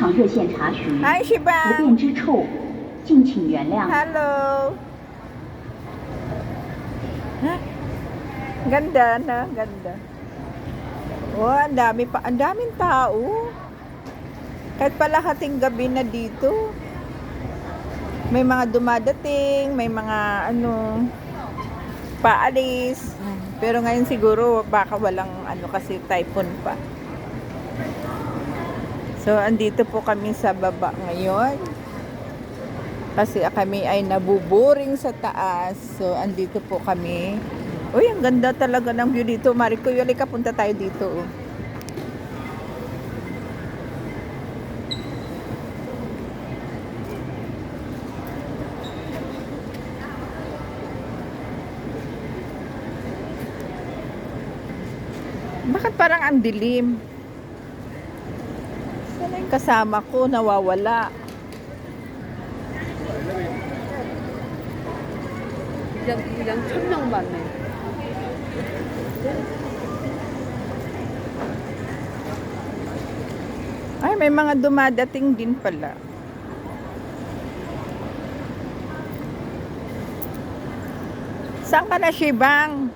常热线查询， Hi, 不 Shibang! 便之处，敬请原谅。 Hello! Ha? Ganda na, ganda. Oh, ang dami pa, ang daming tao. Kahit pala hating gabi na dito. May mga dumadating, may mga ano, paalis. Pero ngayon siguro baka walang ano kasi typhoon pa. So, andito po kami sa baba ngayon. Kasi kami ay nabuboring sa taas. So, andito po kami. Uy, ang ganda talaga ng view dito. Mariko, yuli ka, punta tayo dito. oh. Bakit parang ang dilim? Yan kasama ko, nawawala. Ilang, ilang chum lang ba, men? Ay, may mga dumadating din pala. Saan ka na, Shibang?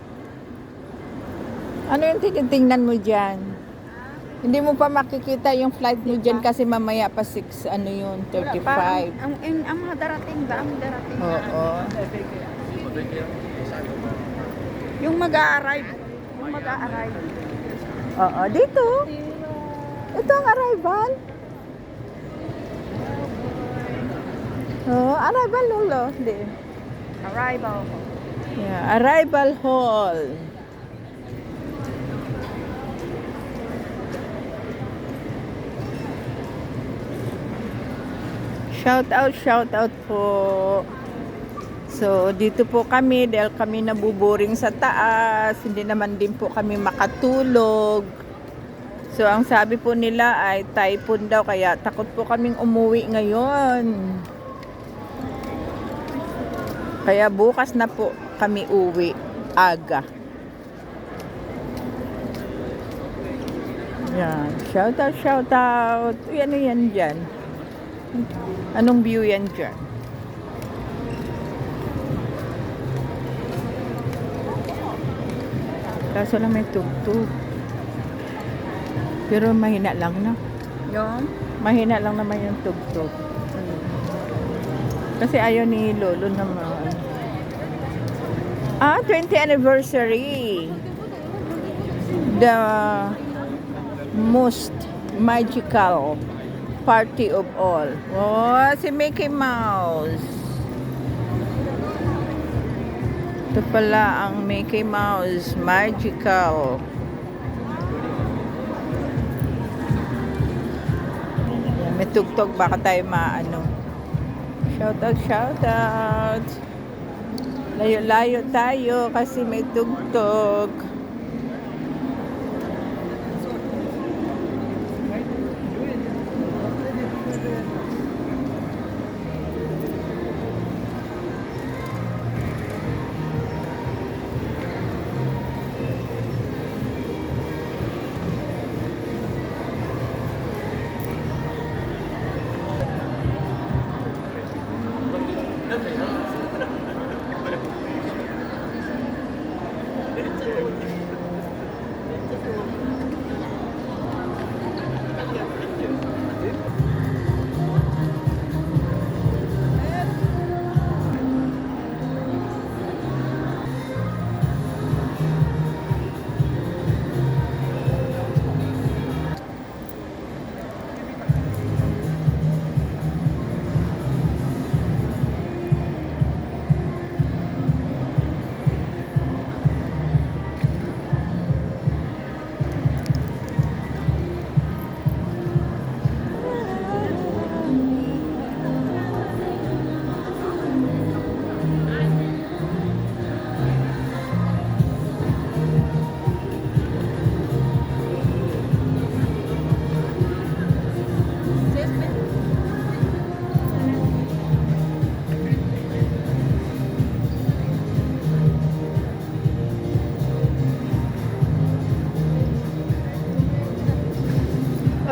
Ano yung tinitingnan mo dyan? Hindi mo pa makikita yung flight mo dyan kasi mamaya pa 6, ano yun, 35. ang, ang, ang mga darating ba? Ang darating na. Oo. Yung mag-a-arrive. Yung mag-a-arrive. Oo, dito. Ito ang arrival. Oh, arrival lolo. Hindi. Arrival. Yeah, arrival hall. Shout out, shout out po. So, dito po kami dahil kami nabuboring sa taas. Hindi naman din po kami makatulog. So, ang sabi po nila ay typhoon daw kaya takot po kaming umuwi ngayon. Kaya bukas na po kami uwi aga. Yan. Shout out, shout out. Ano yan dyan? Anong view yan dyan? Kaso lang may tugtog. Pero mahina lang na. Yung? Mahina lang naman yung tugtog. Kasi ayaw ni Lolo naman. Ah, 20th anniversary. The most magical party of all. Oh, si Mickey Mouse. Ito pala ang Mickey Mouse Magical. May tugtog baka tayo maano. Shout out, shout out. Layo-layo tayo kasi may tugtog.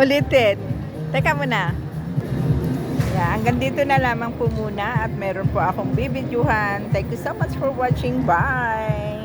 Ulitin. Teka muna. Yeah, hanggang dito na lamang po muna at meron po akong bibidyohan. Thank you so much for watching. Bye!